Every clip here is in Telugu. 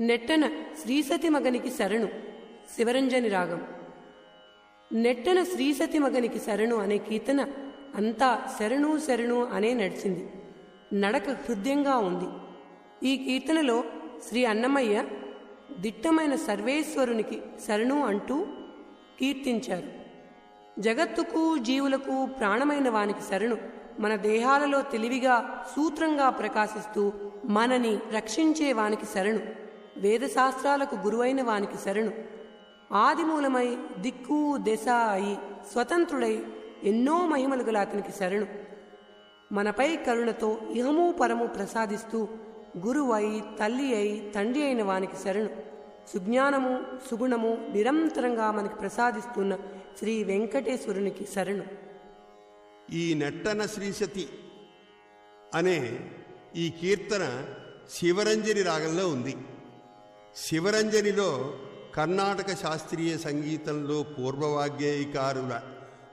నెట్టన శ్రీసతి మగనికి శరణు. శివరంజని రాగం. నెట్టన శ్రీసతి మగనికి శరణు అనే కీర్తన అంతా శరణు శరణు అనే నడిచింది. నడక హృదయంగా ఉంది. ఈ కీర్తనలో శ్రీ అన్నమయ్య దిట్టమైన సర్వేశ్వరునికి శరణు అంటూ కీర్తించారు. జగత్తుకు జీవులకు ప్రాణమైన వానికి శరణు మన దేహాలలో తెలివిగా సూత్రంగా ప్రకాశిస్తూ మనని రక్షించే వానికి శరణు. వేదశాస్త్రాలకు గురువైన వానికి శరణు. ఆదిమూలమై దిక్కు దశ అయి స్వతంత్రుడై ఎన్నో మహిమలు గల అతనికి శరణు. మనపై కరుణతో ఇహము పరము ప్రసాదిస్తూ గురువై తల్లి అయి తండ్రి అయిన వానికి శరణు. సుజ్ఞానము సుగుణము నిరంతరంగా మనకి ప్రసాదిస్తున్న శ్రీ వెంకటేశ్వరునికి శరణు. ఈ నెట్టన శ్రీశతి అనే ఈ కీర్తన శివరంజని రాగంలో ఉంది. శివరంజనిలో కర్ణాటక శాస్త్రీయ సంగీతంలో పూర్వవాగ్గేయకారుల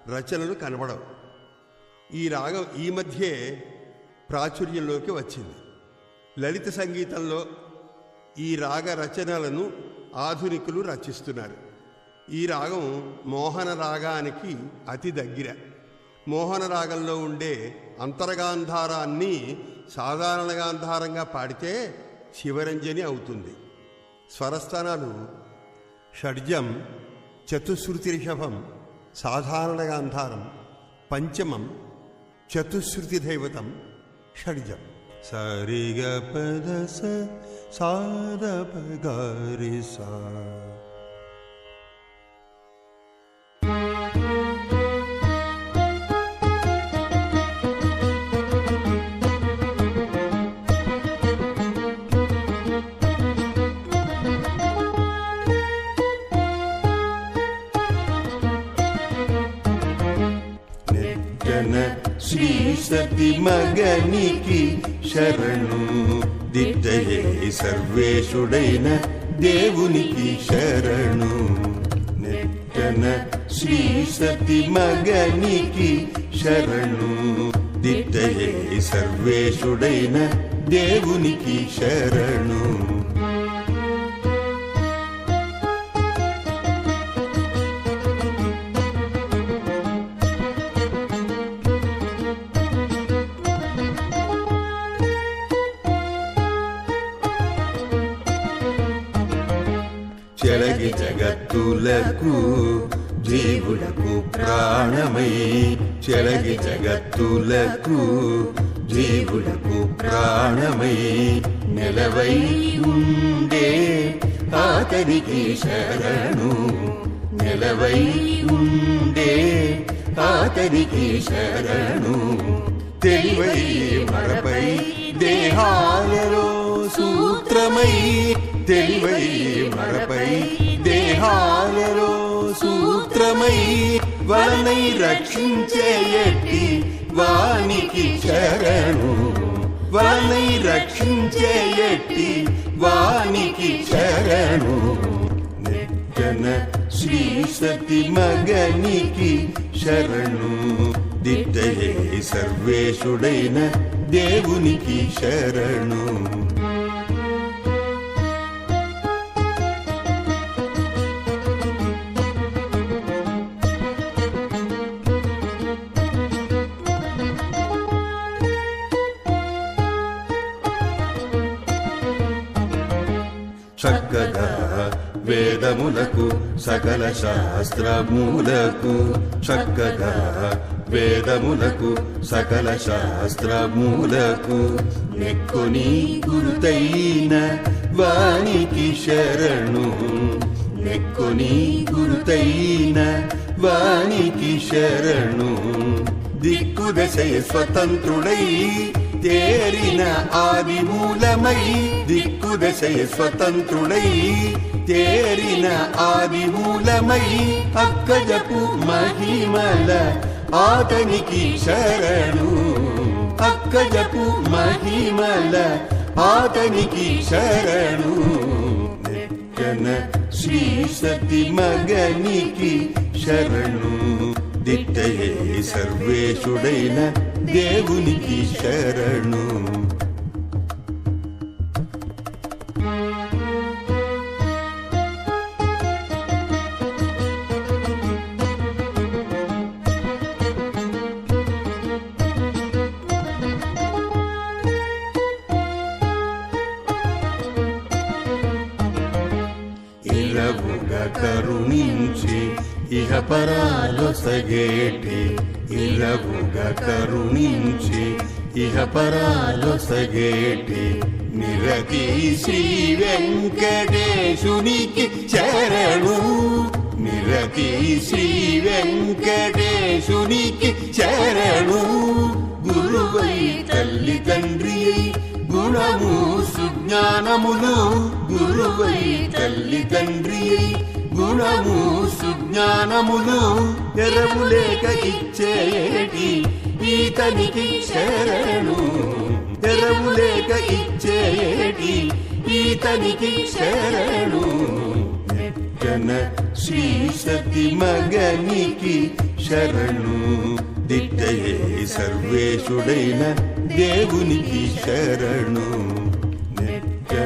రచనలు కనబడవు. ఈ రాగం ఈ మధ్యే ప్రాచుర్యంలోకి వచ్చింది. లలిత సంగీతంలో ఈ రాగ రచనలను ఆధునికులు రచిస్తున్నారు. ఈ రాగం మోహన రాగానికి అతి దగ్గర. మోహన రాగంలో ఉండే అంతరగాంధారాన్ని సాధారణ గాంధారంగా పాడితే శివరంజని అవుతుంది. స్వరస్థానాలు షడ్జం చతుశ్రుతి రిషభం సాధారణ గాంధారం పంచమం చతుశ్రుతి దైవతం షడ్జం. సరిగ పద సాద గారి సా నెట్టన శ్రీ సతి మగనికి శరణు దిద్దయే సర్వేశుడైన దేవునికి శరణు నెట్టన శ్రీ సతి మగనికి శరణు దిద్దయే సర్వేశుడైన దేవునికి శరణు చెలగి జగత్తులకు జీవులకు ప్రాణమై చెలగి జగత్తులకు జీవులకు ప్రాణమై నెలవై ఉండే అతనికి శరణు. నెలవై ఉండే అతనికి శరణు. తెలివై మరపై దేహాలలో సూత్రమై తెలివై మరపై దేహాలలో సూత్రమై వలనై రక్షించే ఎట్టి వానికి చరణు వలనై రక్షించే ఎట్టి వానికి చరణు నెట్టన శ్రీ సతి మగనికి శరణు. దిద్దయే సర్వేశుడైన దేవునికి శరణు. చక్కగా వేదములకు సకల శాస్త్రములకు చక్కగా వేదములకు సకల శాస్త్రములకు నెక్కుని గురుతైన వానికి శరణు. నెక్కుని గురుతైన వానికి శరణు. దిక్కుదశయ స్వతంత్రుడై తేరిన ఆది మూలమై దిక్కుదశయ స్వతంత్రుడై తేరిన ఆది మూలమై అక్కజపు మహిమల ఆతనికి శరణు అక్కజపు మహిమల ఆతనికి శరణు నెక్కన శ్రీ సతి మగనికి శరణు దిట్టయే సర్వేశుడైన దేవునికి శరణు. ఇహ పరాలొసగేటి ఇరవుగా కరుణించి ఇహ పరాలొసగేటి నిరతి శ్రీ వెంకటేశునికి శరణు నిరతి శ్రీ వెంకటేశునికి శరణు గురువై తల్లి తండ్రి గుణము సుజ్ఞానములు. గురువై తల్లి తండ్రి గుణము సుజ్ఞానములు ఎరవు లేక ఇచ్చేటి ఈతనికి శరణు. ఎరవు లేక ఇచ్చేటి ఈతనికి శరణు. నెట్టన శ్రీ సతి మగనికి శరణు. దిట్టయే సర్వేశుడైన దేవునికి శరణు.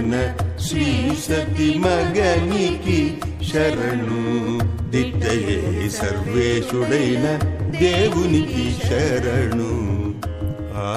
నెట్టన శ్రీ సతి మగనికి శరణు దిట్టయే సర్వేశుడైన దేవునికి శరణు ఆ